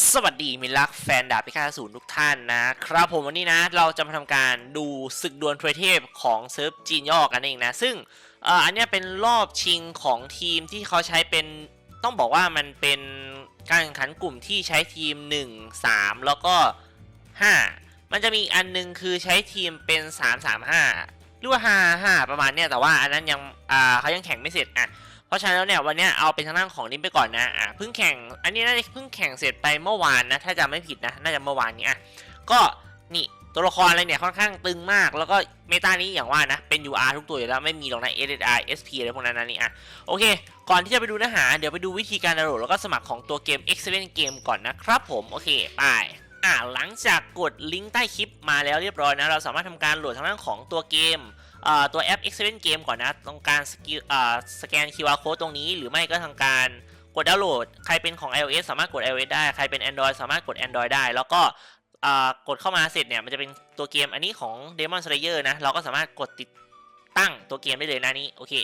สวัสดีมิตรรักแฟนดาบพิฆาตศูนย์ทุกท่านนะครับผมวันนี้นะเราจะมาทำการดูศึกดวลทวยเทพของเซิร์ฟจีนย่อกันเองนะ ซึ่งอ,อ,อันนี้เป็นรอบชิงของทีมที่เขาใช้เป็นต้องบอกว่ามันเป็นการแข่งขันกลุ่มที่ใช้ทีม 1 3 แล้วก็ 5 มันจะมีอีกอันนึงคือใช้ทีมเป็น 3 3 5 หรือว่า 5 5 ประมาณเนี้ยแต่ว่าอันนั้นยังเขายังแข่งไม่เสร็จอะ ราะฉะนั้นแล้วเนี่ยวันนี้เอาเป็นทางด้านของนี้ไปก่อนนะอะเพิ่งแข่งอันนี้น่าจะเพิ่งแข่งเสร็จไปเมื่อวานนะถ้าจำไม่ผิดนะน่าจะเมื่อวานนี้อะก็นี่ตัวละครอะไรเนี่ยค่อนข้างตึงมาก แล้วก็เมตานี้อย่างว่านะ เป็น UR ทุกตัวอยู่แล้ว ไม่มีหรอกนะ SSR SP อะไรพวกนั้นนะนี่อะโอเค ก่อนที่จะไปดูเนื้อหา เดี๋ยวไปดูวิธีการดาวน์โหลดแล้วก็สมัครของตัวเกม Excellent Game ก่อนนะครับผมโอเคไปอะหลังจากกดลิงก์ใต้คลิปมาแล้วเรียบร้อยนะเราสามารถทำการโหลดทางด้านของตัวเกม ตัวแอป Excellent Game ก่อนนะตรงการสกิลเอ่อสแกน QR code ตรงนี้ หรือไม่ก็ทางการกดดาวน์โหลด ใครเป็นของ iOS สามารถกด iOS ได้ ใครเป็น Android สามารถกด Android ได้ แล้วก็กดเข้ามาเสร็จเนี่ย มันจะเป็นตัวเกมอันนี้ของ Demon Slayer นะ เราก็สามารถกดติดตั้งตัวเกมได้เลยนะนี้ โอเค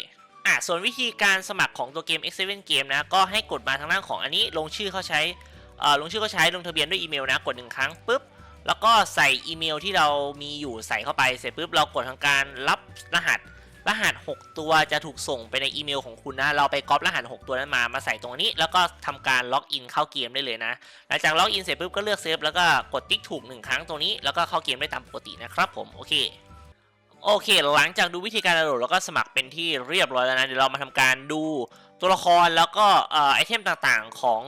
อะส่วนวิธีการสมัครของตัวเกม Excellent Game นะ ก็ให้กดมาทางด้านของอันนี้ ลงชื่อเขาใช้ลงชื่อเขาใช้ลงทะเบียนด้วยอีเมลนะ กดหนึ่งครั้งปุ๊บ แล้วก็ใส่อีเมลที่เรามีอยู่ใส่เข้าไปเสร็จปุ๊บเรากดทางการรับรหัสรหัส 6 ตัวจะถูกส่งไปในอีเมลของคุณนะ เราไปก๊อปรหัส 6 ตัวนั้นมา มาใส่ตรงนี้ แล้วก็ทำการล็อกอินเข้าเกมได้เลยนะ หลังจากล็อกอินเสร็จปุ๊บก็เลือกเซฟแล้วก็กดติ๊กถูก 1 ครั้งตรงนี้ แล้วก็เข้าเกมได้ตามปกตินะครับผม โอเค โอเค หลังจากดูวิธีการดาวน์โหลดแล้วก็สมัครเป็นที่เรียบร้อยแล้วนะ เดี๋ยวเรามาทำการดูตัวละครแล้วก็ไอเทมต่างๆของ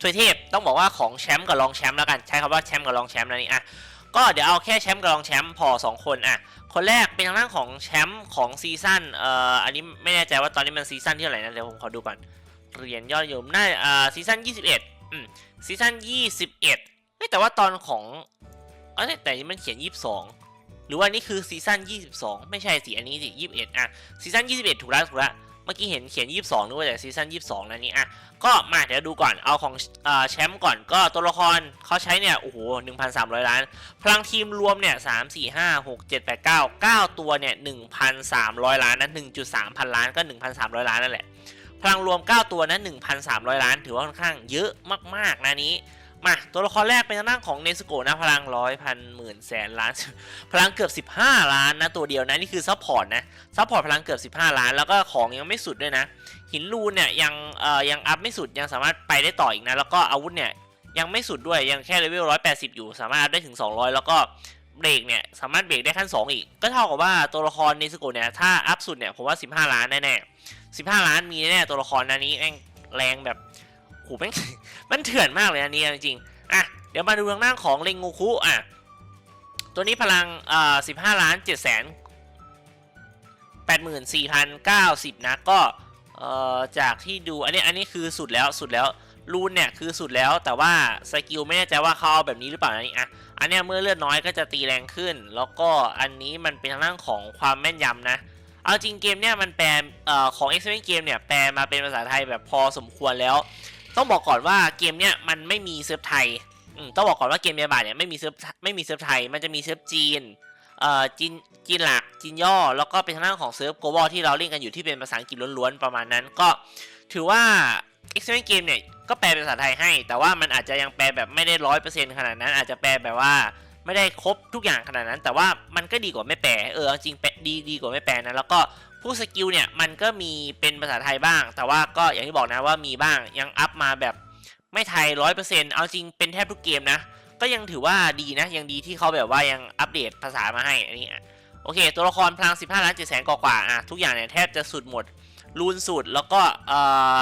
ทวยเทพต้องบอกว่าของแชมป์กับรองแชมป์แล้วกันใช้คำว่าแชมป์กับรองแชมป์นะนี่อะก็เดี๋ยวเอาแค่แชมป์กับรองแชมป์พอ 2 คนอะคนแรกเป็นทางด้านของแชมป์ของซีซั่นเอ่ออันนี้ไม่แน่ใจว่าตอนนี้มันซีซั่นที่เท่าไหร่นะเดี๋ยวผมขอดูก่อนเหรียญยอดนิยมน่าเอ่อซีซั่น21อืมซีซั่น21เฮ้แต่ว่าตอนของเอ้แต่นี่มันเขียน 22 หรือว่านี่คือซีซั่น22 ไม่ใช่สิอันนี้สิ21อะซีซั่น21 ถูกแล้วถูกแล้ว เมื่อกี้เห็นเขียน 22นึกว่าแต่ซีซั่น22นะนี่อะก็มาเดี๋ยวดูก่อนเอาของอแชมป์ก่อนก็ตัวละครเขาใช้เนี่ยโอ้โห1,300 ล้าน พลังทีมรวมเนี่ย3 4 5 6 7 8 9 9 ตัวเนี่ย1,300 ล้านนะ1.3 พันล้านก็ 1,300 ล้านนั่นแหละ พลังรวม 9 ตัวนะ1,300 ล้าน ถือว่าค่อนข้างเยอะมากๆนะนี้ มาตัวละครแรกเป็นทางด้านของเนสโกนะพลังร้อยพันหมื่นแสนล้าน พลังเกือบ 15 ล้านนะตัวเดียวนะนี่คือซัพพอร์ตนะซัพพอร์ตพลังเกือบ 15 ล้าน แล้วก็ของยังไม่สุดด้วยนะ หินรูนเนี่ยยังเอ่อยังอัพไม่สุดยังสามารถไปได้ต่ออีกนะ แล้วก็อาวุธเนี่ยยังไม่สุดด้วยยังแค่เลเวล180 อยู่ สามารถอัพได้ถึง 200 แล้วก็เบรกเนี่ยสามารถเบรกได้ขั้น 2 อีก ก็เท่ากับว่าตัวละครเนสโกเนี่ยถ้าอัพสุดเนี่ยผมว่า 15 ล้านแน่ๆ15 ล้านมีแน่ๆตัวละครอันนี้แม่งแรงแบบโหแม่ง มันเถื่อนมากเลยอันนี้จริงๆอะเดี๋ยวมาดูทางด้านของเรงงูคุอะตัวนี้พลังอ่อ15ล้าน7แสน84,090นะก็เอ่อจากที่ดูอันนี้อันนี้คือสุดแล้วสุดแล้วรูนเนี่ยคือสุดแล้วแต่ว่าสกิลไม่แน่ใจว่าเขาเอาแบบนี้หรือเปล่านะนี่อะอันนี้เมื่อเลือดน้อยก็จะตีแรงขึ้น แล้วก็อันนี้มันเป็นทางด้านของความแม่นยำนะเอาจริงเกมเนี่ยมันแปลเอ่อของ x p e r i e n Game เนี่ยแปลมาเป็นภาษาไทยแบบพอสมควรแล้ว ต้องบอกก่อนว่าเกมเนี่ยมันไม่มีเซิร์ฟไทยอืมต้องบอกก่อนว่าเกมเมียบาเนี่ยไม่มีเซิร์ฟไม่มีเซิร์ฟไทย มันจะมีเซิร์ฟจีนเอ่อจีนจีนหลักจีนย่อ แล้วก็เป็นทางด้านของเซิร์ฟโกลบอลที่เราเล่นกันอยู่ที่เป็นภาษาอังกฤษล้วนๆประมาณนั้น ก็ถือว่า x p e r i e n Game เนี่ยก็แปลเป็นภาษาไทยให้ แต่ว่ามันอาจจะยังแปลแบบไม่ได้ร้อยเปอร์เซ็นต์ขนาดนั้นอาจจะแปลแบบว่า ไม่ได้ครบทุกอย่างขนาดนั้น แต่ว่ามันก็ดีกว่าไม่แปลเออจริงแปลดีดีกว่าไม่แปลนะแล้วก็ผู้สกิลเนี่ยมันก็มีเป็นภาษาไทยบ้าง แต่ว่าก็อย่างที่บอกนะว่ามีบ้างยังอัพมาแบบไม่ไทยร้อยเปอร์เซ็นต์เอาจริงเป็นแทบทุกเกมนะ ก็ยังถือว่าดีนะ ยังดีที่เขาแบบว่ายังอัปเดตภาษามาให้อันนี้โอเค ตัวละครพลัง 15 ล้าน7แสนกว่าอะทุกอย่างเนี่ยแทบจะสุดหมดรูนสุดแล้วก็เอ่อ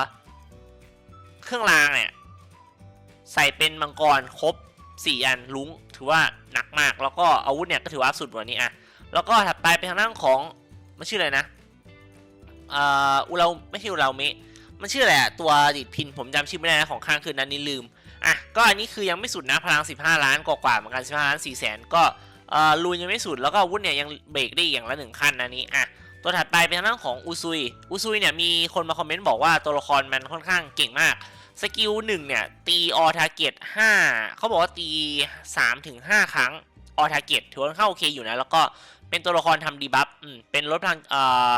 เครื่องรางเนี่ยใส่เป็นมังกรครบ 4 อันลุงถือว่า หนักมาก แล้วก็อาวุธเนี่ยก็ถือว่าสุดกว่านี้อะแล้วก็ถัดไปเป็นทางด้านของมันชื่ออะไรนะเอ่ออุเราไม่ใช่อุเราเมะมันชื่ออะไรอะตัวดิดพินผมจำชื่อไม่ได้นะของข้างคืนนั้นนี่ลืมอะก็อันนี้คือยังไม่สุดนะพลัง 15 ล้านกว่าๆเหมือนกัน15ล้าน4แสนก็เอ่อรูนยังไม่สุดแล้วก็อาวุธเนี่ยยังเบรกได้อีกอย่างละหนึ่งขั้นนะนี้อะตัวถัดไปเป็นทางด้านของอุซุยอุซุยเนี่ยมีคนมาคอมเมนต์บอกว่าตัวละครมันค่อนข้างเก่งมาก สกิลหนึ่งเนี่ย ตีออทาเกต5เขาบอกว่าตี3-5ถึง5ครั้งออทาเกตถือว่าค่อนข้าโอเคอยู่นะ แล้วก็เป็นตัวละครทำดีบัฟอืมเป็นลดพลังเอ่อ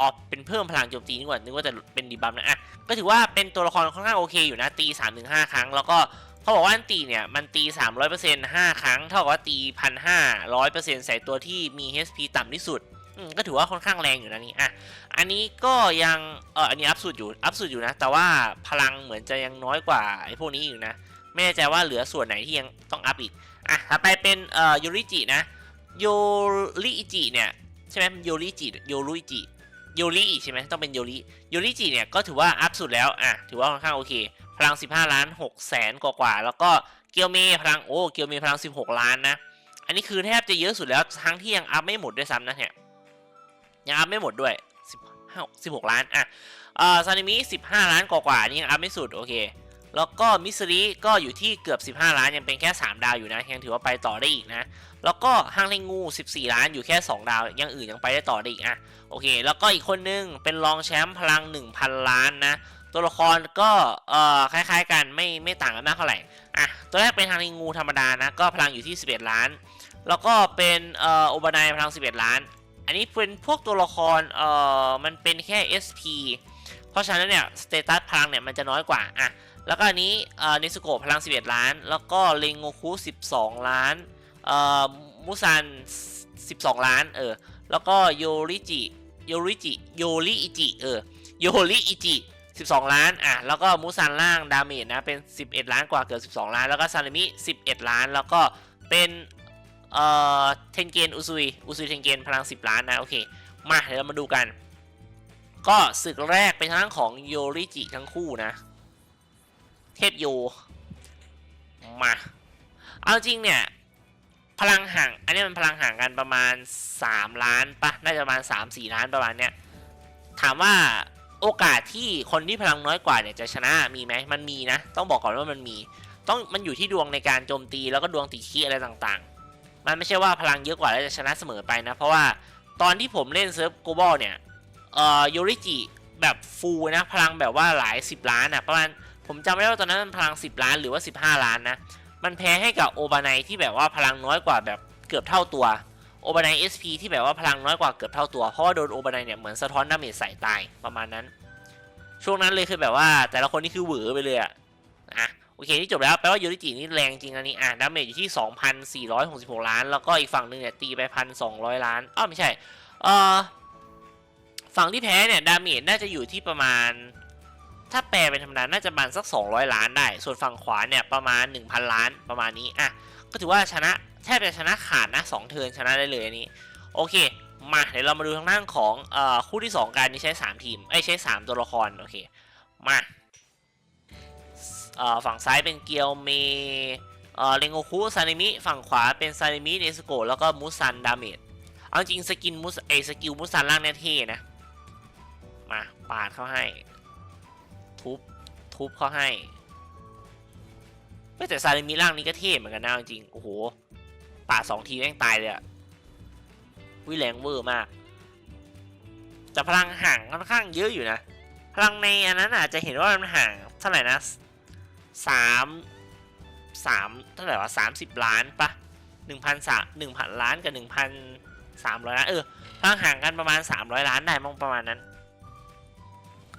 ออกเป็นเพิ่มพลังโจมตีนี่กว่านึกว่าจะเป็นดีบัฟนะอะก็ถือว่าเป็นตัวละครค่อนข้างโอเคอยู่นะ ตี3าถึงหครั้ง แล้วก็เขาบอกว่าอันตีเนี่ย มันตี 300% 5 ครั้ง เท่ากับว่าตีพันห้าร้อยเปอร์เซ็นต์ใส่ตัวที่มี HP ต่ำที่สุด ก็ถือว่าค่อนข้างแรงอยู่นะนี่อะอันนี้ก็ยังเอออันนี้อัพสุดอยู่อัพสุดอยู่นะ แต่ว่าพลังเหมือนจะยังน้อยกว่าไอ้พวกนี้อยู่นะไม่แน่ใจว่าเหลือส่วนไหนที่ยังต้องอัพอีกอะถัดไปเป็นเอ่อยูริจินะโยริจิเนี่ยใช่ไหมโยริจิโยริจิโยริใช่ไหมต้องเป็นโยริโยริจิเนี่ยก็ถือว่าอัพสุดแล้วอะถือว่าค่อนข้างโอเค พลัง 15 ล้าน6แสนกว่าๆแล้วก็เกียวเมพลังโอ้เกียวเมพลัง 16 ล้านนะอันนี้คือแทบจะเยอะสุดแล้วทั้งที่ยังอัพไม่หมดด้วยซ้ำนะเนี่ย ยังอัพไม่หมดด้วย15 16 ล้าน อะเอ่อซานิมิ15 ล้านกว่าๆนี่ยังอัพไม่สุด โอเค แล้วก็มิสซิริก็อยู่ที่เกือบ 15 ล้าน ยังเป็นแค่ 3 ดาวอยู่นะ ยังถือว่าไปต่อได้อีกนะ แล้วก็ฮังเลงู 14 ล้านอยู่แค่ 2 ดาว ยังอื่นยังไปได้ต่อได้อีกอะ โอเค แล้วก็อีกคนนึงเป็นรองแชมป์พลัง 1,000 ล้านนะ ตัวละครก็ เอ่อ คล้ายๆกัน ไม่ ไม่ต่างกันมากเท่าไหร่ อะ ตัวแรกเป็นฮังเลงูธรรมดานะ ก็พลังอยู่ที่ 11 ล้าน แล้วก็เป็น เอ่อ โอบานายพลัง 11 ล้าน อันนี้เป็นพวกตัวละครเอ่อมันเป็นแค่ SP เพราะฉะนั้นเนี่ยสเตตัสพลังเนี่ยมันจะน้อยกว่าอะแล้วก็อันนี้เอ่อนิสโกะพลัง 11 ล้าน แล้วก็เลงโงคุ 12 ล้านเอ่อมูซัน 12 ล้านเออแล้วก็โยริจิโยริจิโยริอิจิเออโยริอิจิ12 ล้าน อะ แล้วก็มูซันล่างดาเมจนะ เป็น 11 ล้านกว่าเกือบ12 ล้าน แล้วก็ซานามิ 11 ล้าน แล้วก็เป็น เอ่อเทนเกนอุซุยอุซุยเทนเกนพลัง 10 ล้านนะ โอเค มาเดี๋ยวเรามาดูกัน ก็ศึกแรกเป็นทางด้านของโยริจิทั้งคู่นะ เทพโย มา เอาจริงเนี่ย พลังห่าง อันนี้มันพลังห่างกันประมาณ 3 ล้านปะน่าจะประมาณ 3-4 ล้านประมาณเนี้ย ถามว่าโอกาสที่คนที่พลังน้อยกว่าเนี่ยจะชนะมีไหมมันมีนะ ต้องบอกก่อนว่ามันมี ต้องมันอยู่ที่ดวงในการโจมตีแล้วก็ดวงตีคีอะไรต่างๆ มันไม่ใช่ว่าพลังเยอะกว่าแล้วจะชนะเสมอไปนะ เพราะว่าตอนที่ผมเล่นเซิร์ฟโกลบอลเนี่ยเอ่อโยริจิแบบฟูลนะพลังแบบว่าหลาย 10 ล้านอะประมาณผมจำไม่ได้ว่าตอนนั้นมันพลัง 10 ล้านหรือว่า 15 ล้านนะ มันแพ้ให้กับโอบานายที่แบบว่าพลังน้อยกว่าแบบเกือบเท่าตัวโอบานาย SP ที่แบบว่าพลังน้อยกว่าเกือบเท่าตัว เพราะว่าโดนโอบานายเนี่ยเหมือนสะท้อนดาเมจใส่ตายประมาณนั้น ช่วงนั้นเลยคือแบบว่าแต่ละคนนี่คือหวือไปเลยอะอะ เคที่จบแล้วแปลว่าโยริจินี่แรงจริงอันนี้อะดาเมจอยู่ที่ 2,466 ล้าน แล้วก็อีกฝั่งหนึ่งเนี่ยตีไป 1,200 ล้านอ้าวไม่ใช่เอ่อฝั่งที่แพ้เนี่ยดาเมจน่าจะอยู่ที่ประมาณ ถ้าแปลเป็นธรรมดาน่าจะประมาณสัก 200 ล้านได้ ส่วนฝั่งขวาเนี่ยประมาณ 1,000 ล้านประมาณนี้อะก็ถือว่าชนะแทบจะชนะขาดนะ2เทิร์นชนะได้เลยอันนี้โอเคมาเดี๋ยวเรามาดูทางด้านของเอ่อคู่ที่ 2 การนี้ใช้ 3 ทีมเอ้ใช้ 3 ตัวละครโอเคมา ฝั่งซ้ายเป็นเกียวเมเอ่อเรงโงคุซานิมิฝั่งขวาเป็นซานิมิเนสโกะแล้วก็มูซันดาเมจเอาจริงสกินมุสเอสกิลมุสันล่างเนี่ยเท่นะ มาปาดเข้าให้ ทุบ ทุบเข้าให้เฮ้ยแต่ซาลิมิล่างนี้ก็เท่เหมือนกันนะจริงโอ้โหปาดสองทีแม่งตายเลยอะวิแรงเวอร์มากแต่พลังห่างค่อนข้างเยอะอยู่นะ พลังในอันนั้นอาจจะเห็นว่ามันห่างเท่าไหร่นะ สามสามเท่าไหร่วะสามสิบล้านปะหนึ่งพันสามหนึ่งพันล้านกับหนึ่งพันสามร้อยล้านเออพลังห่างกันประมาณสามร้อยล้านได้มั้งประมาณนั้น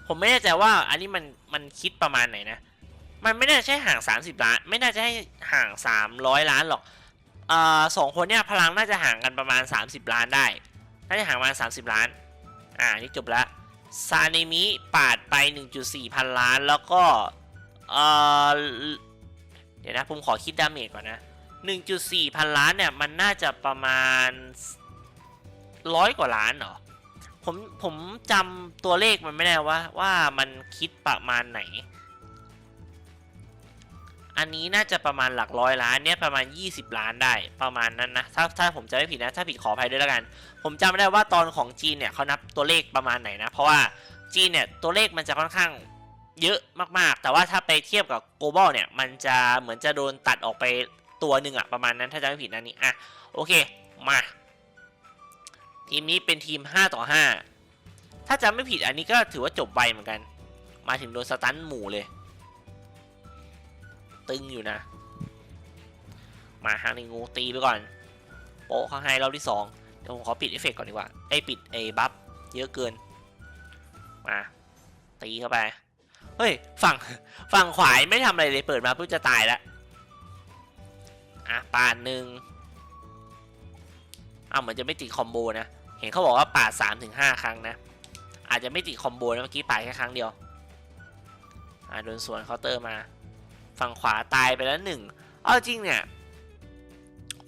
ผมไม่แน่ใจว่าอันนี้มันมันคิดประมาณไหนนะ มันไม่น่าใช่ห่างสามสิบล้าน ไม่น่าจะให้ห่างสามร้อยล้านหรอกเอ่อสองคนเนี่ยพลังน่าจะห่างกันประมาณสามสิบล้านได้ น่าจะห่างประมาณสามสิบล้าน อ่านี่จบละซานิมิปาดไป 1.4 พันล้าน แล้วก็ เดี๋ยวนะ ผมขอคิดดาเมจก่อนนะ 1.4 พันล้านเนี่ย มันน่าจะประมาณร้อยกว่าล้านเหรอ ผมผมจำตัวเลขมันไม่ได้ว่า ว่ามันคิดประมาณไหน อันนี้น่าจะประมาณหลักร้อยล้านเนี่ยประมาณ 20 ล้านได้ประมาณนั้นนะ ถ้าถ้าผมจะไม่ผิดนะ ถ้าผิดขออภัยด้วยแล้วกัน ผมจำไม่ได้ว่าตอนของจีนเนี่ยเขานับตัวเลขประมาณไหนนะ เพราะว่าจีนเนี่ยตัวเลขมันจะค่อนข้าง เยอะมากๆ แต่ว่าถ้าไปเทียบกับ global เนี่ย มันจะเหมือนจะโดนตัดออกไปตัวหนึ่งอะประมาณนั้นถ้าจำไม่ผิดนะนี่อะโอเคมาทีมนี้เป็นทีม 5 ต่อ 5 ถ้าจำไม่ผิดอันนี้ก็ถือว่าจบไวเหมือนกัน มาถึงโดนสตันหมู่เลย ตึงอยู่นะ มาฮางนิงูตีไปก่อน โปะเขางให้รอบที่ 2 เดี๋ยวผมขอปิดเอฟเฟกต์ก่อนดีกว่าไอ้ปิดไอ้บัฟเยอะเกิน มา ตีเข้าไป เฮ้ยฝั่งฝั่งขวาไม่ทำอะไรเลยเปิดมาเพิ่งจะตายแล้วอะปาดหนึ่งอ้าวเหมือนจะไม่ติดคอมโบนะเห็นเขาบอกว่าปาดสามถึงห้าครั้งนะอาจจะไม่ติดคอมโบนะเมื่อกี้ปาดแค่ครั้งเดียวอะโดนสวนเคาน์เตอร์มา ฝั่งขวาตายไปแล้วหนึ่งเอาจริงเนี่ย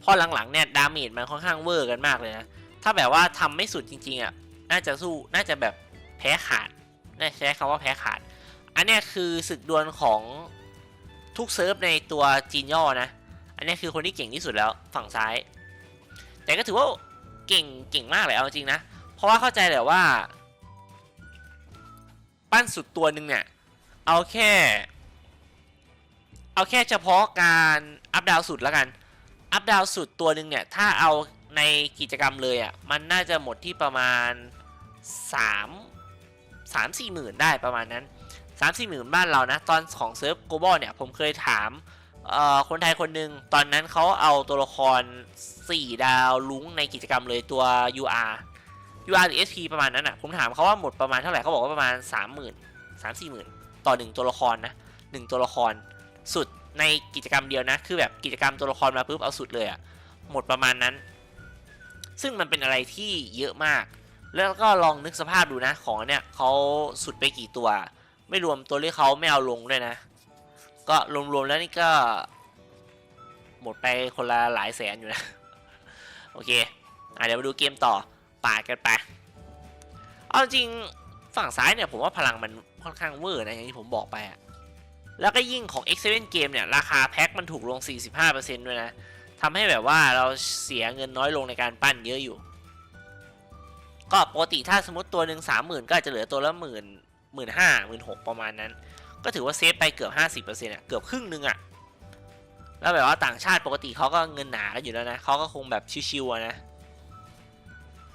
พอหลังๆเนี่ยดาเมจมันค่อนข้างเวอร์กันมากเลยนะถ้าแบบว่าทำไม่สุดจริงๆอะน่าจะสู้น่าจะแบบแพ้ขาดน่าใช้คำว่าแพ้ขาด อันนี้คือศึกดวลของทุกเซิร์ฟในตัวจีนย่อนะ อันนี้คือคนที่เก่งที่สุดแล้วฝั่งซ้าย แต่ก็ถือว่าเก่งเก่งมากเลยเอาจริงนะ เพราะว่าเข้าใจแหละว่า ปั้นสุดตัวหนึ่งเนี่ย เอาแค่ เอาแค่เฉพาะการอัพดาวสุดแล้วกัน อัพดาวสุดตัวหนึ่งเนี่ย ถ้าเอาในกิจกรรมเลยอะ่ะ มันน่าจะหมดที่ประมาณ 3 3 4หมื่นได้ประมาณนั้น 3 4หมื่นบ้านเรานะ ตอนของเซิร์ฟโกลบอลเนี่ย ผมเคยถามคนไทยคนหนึ่งตอนนั้นเขาเอาตัวละคร 4 ดาวลุ้งในกิจกรรมเลยตัว UR UR หรือ SP ประมาณนั้นอะ ผมถามเขาว่าหมดประมาณเท่าไหร่เขาบอกว่าประมาณ 30,000 3 4 หมื่นต่อ 1 ตัวละครนะ1ตัวละครสุดในกิจกรรมเดียวนะ คือแบบกิจกรรมตัวละครมาปุ๊บเอาสุดเลยอะ่ะหมดประมาณนั้น ซึ่งมันเป็นอะไรที่เยอะมาก แล้วก็ลองนึกสภาพดูนะของเนี่ยเขาสุดไปกี่ตัว ไม่รวมตัวที่เขาไม่เอาลงด้วยนะ ก็รวมๆแล้วนี่ก็ หมดไปคนละหลายแสนอยู่นะ โอเคอะเดี๋ยวมาดูเกมต่อปาดกันไป เอาจริงฝั่งซ้ายเนี่ยผมว่าพลังมันค่อนข้างเวอร์นะอย่างที่ผมบอกไปอะแล้วก็ยิ่งของ X7 เกมเนี่ยราคาแพ็คมันถูกลง 45%ด้วยนะทำให้แบบว่าเราเสียเงินน้อยลงในการปั้นเยอะอยู่ ก็ปกติถ้าสมมติตัวหนึ่งสามหมื่นก็อาจจะเหลือตัวละหมื่น หมื่นห้าหมื่นหกประมาณนั้น ก็ถือว่าเซฟไปเกือบ50%อะเกือบครึ่งหนึงอะแล้วแบบว่าต่างชาติปกติเขาก็เงินหนากันอยู่แล้วนะเขาก็คงแบบชิวๆนะ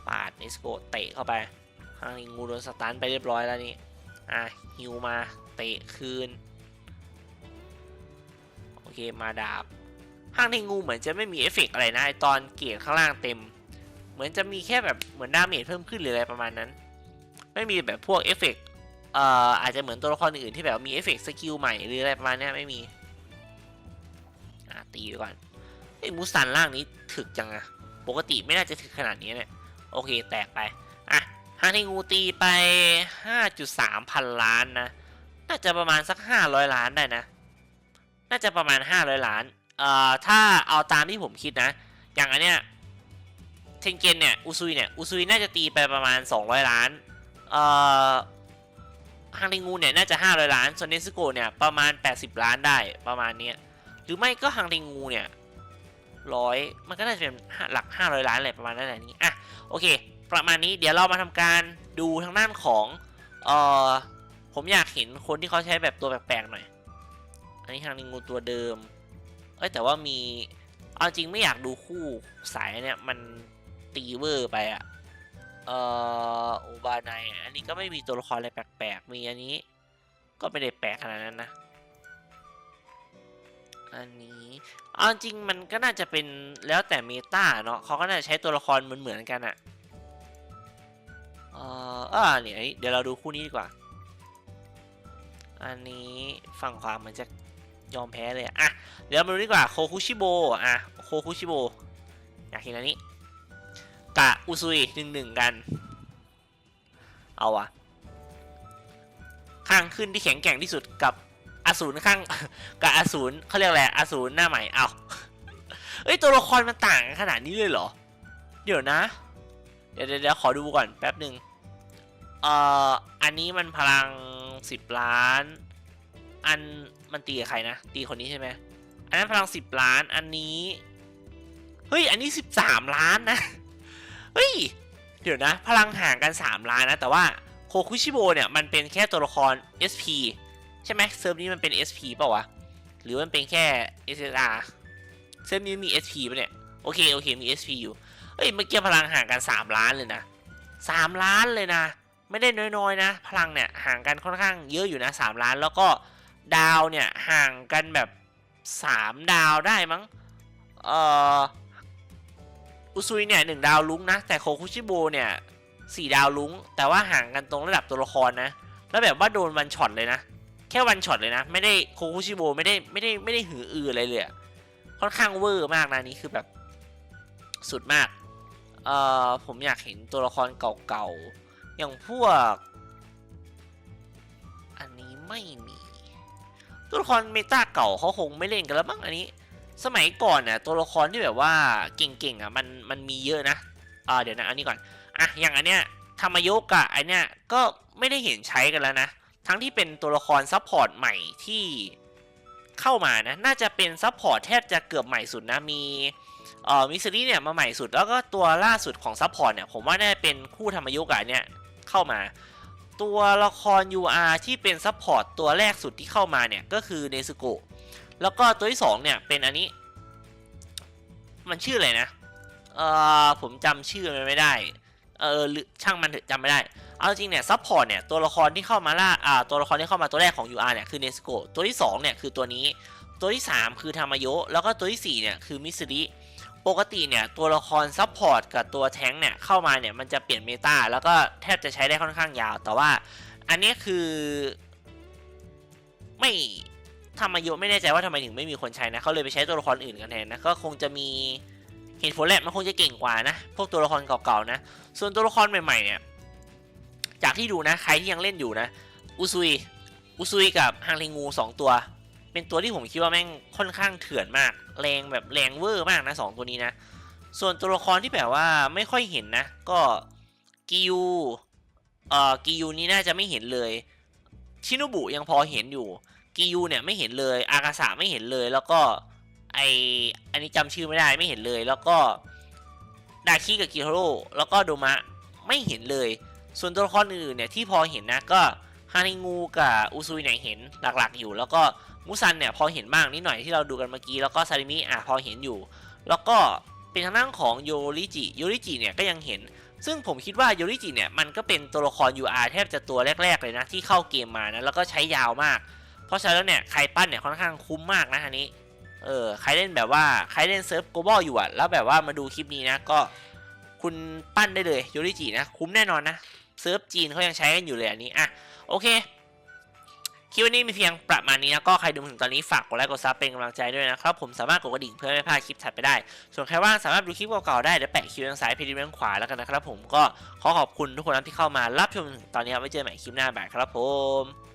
ปาดนิสโกเตะเข้าไปทางงูโดนสตันไปเรียบร้อยแล้วนี่อะฮิวมาเตะคืนโอเคมาดาบห้างในงูเหมือนจะไม่มีเอฟเฟกอะไรนะตอนเกียร์ข้างล่างเต็ม เหมือนจะมีแค่แบบเหมือนดาเมจเพิ่มขึ้นหรืออะไรประมาณนั้น ไม่มีแบบพวกเอฟเฟก เอ่ออาจจะเหมือนตัวละครอื่นที่แบบมีเอฟเฟกต์สกิลใหม่หรืออะไรประมาณนี้ไม่มีอะตีไปก่อนไอ้ยมูสันล่างนี้ถึกจังอะปกติไม่น่าจะถึกขนาดนี้เนี่ยโอเคแตกไปอะห้างในงูตีไป 5.3 พันล้านนะ น่าจะประมาณสัก 500 ล้านได้นะ น่าจะประมาณ 500 ล้าน เอ่อ ถ้าเอาตามที่ผมคิดนะ อย่างอันเนี้ย เทนเกนเนี่ย อุซุยเนี่ย อุซุยน่าจะตีไปประมาณ 200 ล้าน เอ่อ ฮังริงูเนี่ยน่าจะ 500 ล้าน ส่วนเนสโกเนี่ยประมาณ 80 ล้านได้ประมาณนี้หรือไม่ก็ฮังริงูเนี่ยร้อยมันก็น่าจะเป็นหลัก 500 ล้านอะไรประมาณนั้นแหละนี้อะโอเค ประมาณนี้เดี๋ยวเรามาทำการดูทางด้านของเอ่อผมอยากเห็นคนที่เขาใช้แบบตัวแปลกๆหน่อย อันนี้ทางนิงูตัวเดิมเอ้ยแต่ว่ามีเอาจริงไม่อยากดูคู่สายเนี่ยมันตีเวอร์ไปอะ เอ่อโอบาไนอันนี้ก็ไม่มีตัวละครอะไรแปลกๆ มีอันนี้ ก็ไม่ได้แปลกขนาดนั้นนะ อันนี้เอาจริงมันก็น่าจะเป็นแล้วแต่เมตาเนาะเขาก็น่าจะใช้ตัวละครเหมือนๆกันอะเอ่ออ่าเนี่ยเดี๋ยวเราดูคู่นี้ดีกว่า อันนี้ฝั่งขวาเหมือนจะยอมแพ้เลยอะอะเดี๋ยวมาดูดีกว่าโคคุชิโบอะโคคุชิโบอยากเห็นอันนี้ กะอุซุยหนึ่งหนึ่งกัน เอาอะข้างขึ้นที่แข็งแกร่งที่สุดกับอสูรข้างกับอสูรเขาเรียกอะไรอสูรหน้าใหม่เอาเอ้ยตัวละครมันต่างกันขนาดนี้เลยเหรอ เดี๋ยวนะเดี๋ยวเดี๋ยวเดี๋ยวขอดูก่อนแป๊บหนึ่งเอ่ออันนี้มันพลังสิบล้าน อันมันตีกับใครนะ ตีคนนี้ใช่ไหมอันนั้นพลังสิบล้านอันนี้ เฮ้ย อันนี้สิบสามล้านนะ เฮ้ย เดี๋ยวนะ พลังห่างกันสามล้านนะ แต่ว่าโคคุชิโบเนี่ย มันเป็นแค่ตัวละคร SP ใช่ไหมเซิร์ฟนี้มันเป็น SP เปล่าวะ หรือมันเป็นแค่ SSR เซิร์ฟนี้มี SP ป่ะเนี่ย โอเค โอเค มี SP อยู่ เฮ้ย เมื่อกี้พลังห่างกันสามล้านเลยนะสามล้านเลยนะ ไม่ได้น้อยๆนะ พลังเนี่ยห่างกันค่อนข้างเยอะอยู่นะสามล้าน แล้วก็ดาวเนี่ยห่างกันแบบสามดาวได้มั้ง เอ่อ อุซุยเนี่ยหนึ่งดาวลุ้งนะ แต่โคคุชิโบเนี่ยสี่ดาวลุ้ง แต่ว่าห่างกันตรงระดับตัวละครนะ แล้วแบบว่าโดนวันช็อตเลยนะ แค่วันช็อตเลยนะ ไม่ได้โคคุชิโบไม่ได้ไม่ได้ไม่ได้หืออืออะไรเลยค่อนข้างเวอร์มากนะนี่คือแบบสุดมาก เอ่อผมอยากเห็นตัวละครเก่าๆ อย่างพวก อันนี้ไม่มี ตัวละครเมตาเก่าเขาคงไม่เล่นกันแล้วมั้งอันนี้ สมัยก่อนเนี่ยตัวละครที่แบบว่าเก่งๆอะมันมันมีเยอะนะอ่าเดี๋ยวนะอันนี้ก่อนอะอย่างอันเนี้ยธรรมยกอะอันเนี้ยก็ไม่ได้เห็นใช้กันแล้วนะทั้งที่เป็นตัวละครซัพพอร์ตใหม่ที่เข้ามานะน่าจะเป็นซัพพอร์ตแทบจะเกือบใหม่สุดนะมีเอ่อมิสซิลี่เนี่ยมาใหม่สุดแล้วก็ตัวล่าสุดของซัพพอร์ตเนี่ยผมว่าน่าจะเป็นคู่ธรรมยุกะเนี่ยเข้ามา ตัวละคร UR ที่เป็นซัพพอร์ตตัวแรกสุดที่เข้ามาเนี่ยก็คือเนซึโกะ แล้วก็ตัวที่สองเนี่ยเป็นอันนี้ มันชื่ออะไรนะ เอ่อผมจำชื่อมันไม่ได้ เออช่างมันจำไม่ได้ เอาจริงเนี่ยซัพพอร์ตเนี่ยตัวละครที่เข้ามาล่าอ่าตัวละครที่เข้ามาตัวแรกของ UR เนี่ยคือเนสโกตัวที่2เนี่ยคือตัวนี้ ตัวที่ 3 คือธรรมโยแล้วก็ตัวที่4เนี่ยคือมิสซิปกติเนี่ยตัวละครซัพพอร์ตกับตัวแท้งเนี่ยเข้ามาเนี่ยมันจะเปลี่ยนเมตาแล้วก็แทบจะใช้ได้ค่อนข้างยาว แต่ว่าอันนี้คือไม่ ธรรมโยะไม่แน่ใจว่าทำไมถึงไม่มีคนใช้นะเขาเลยไปใช้ตัวละครอื่นกันแทนนะก็คงจะมีเหตุผลแหละมันคงจะเก่งกว่านะ พวกตัวละครเก่าๆนะ ส่วนตัวละครใหม่ๆเนี่ยจากที่ดูนะใครที่ยังเล่นอยู่นะอุซุยอุซุยกับฮังเลงูสองตัว เป็นตัวที่ผมคิดว่าแม่งค่อนข้างเถื่อนมาก แรงแบบแรงเวอร์มากนะสองตัวนี้นะ ส่วนตัวละครที่แบบว่าไม่ค่อยเห็นนะ ก็กิยูเอ่อกิยูนี่น่าจะไม่เห็นเลย ชินุบุยังพอเห็นอยู่ กิยูเนี่ยไม่เห็นเลยอากาสะไม่เห็นเลยแล้วก็ไออันนี้จำชื่อไม่ได้ไม่เห็นเลย แล้วก็ดาคิกับกิโทโร่แล้วก็โดมะไม่เห็นเลย ส่วนตัวละครอื่นๆเนี่ยที่พอเห็นนะก็ฮานิงูกับอุซุยเนี่ยเห็นหลักๆ อยู่ แล้วก็มุซันเนี่ยพอเห็นบ้างนิดหน่อยที่เราดูกันเมื่อกี้แล้วก็ซาริมิอะพอเห็นอยู่ แล้วก็เป็นทางด้านของโยริจิโยริจิเนี่ยก็ยังเห็น ซึ่งผมคิดว่าโยริจิเนี่ยมันก็เป็นตัวละคร UR แทบจะตัวแรก ๆ เลยนะที่เข้าเกมมานะแล้วก็ใช้ยาวมาก เพราะฉะนั้นแล้วเนี่ยใครปั้นเนี่ยค่อนข้างคุ้มมากนะอันนี้ เออใครเล่นแบบว่าใครเล่นเซิร์ฟโกลบอลอยู่อะแล้วแบบว่ามาดูคลิปนี้นะก็คุณปั้นได้เลยโยริจินะคุ้มแน่นอนนะเซิร์ฟจีนเขายังใช้กันอยู่เลยอันนี้อะโอเคคลิปวันนี้มีเพียงประมาณนี้นะก็ใครดูถึงตอนนี้ฝากกดไลค์กดซับเป็นกำลังใจด้วยนะครับผมสามารถกดกระดิ่งเพื่อไม่พลาดคลิปถัดไปได้ ส่วนใครว่างสามารถดูคลิปเก่าๆได้เดี๋ยวแปะคิวทางซ้ายเพจด้านขวาแล้วกันนะครับผมก็ขอขอบคุณทุกคนที่เข้ามารับชมถึงตอนนี้ไว้เจอใหม่คลิปหน้าบ่ายครับผม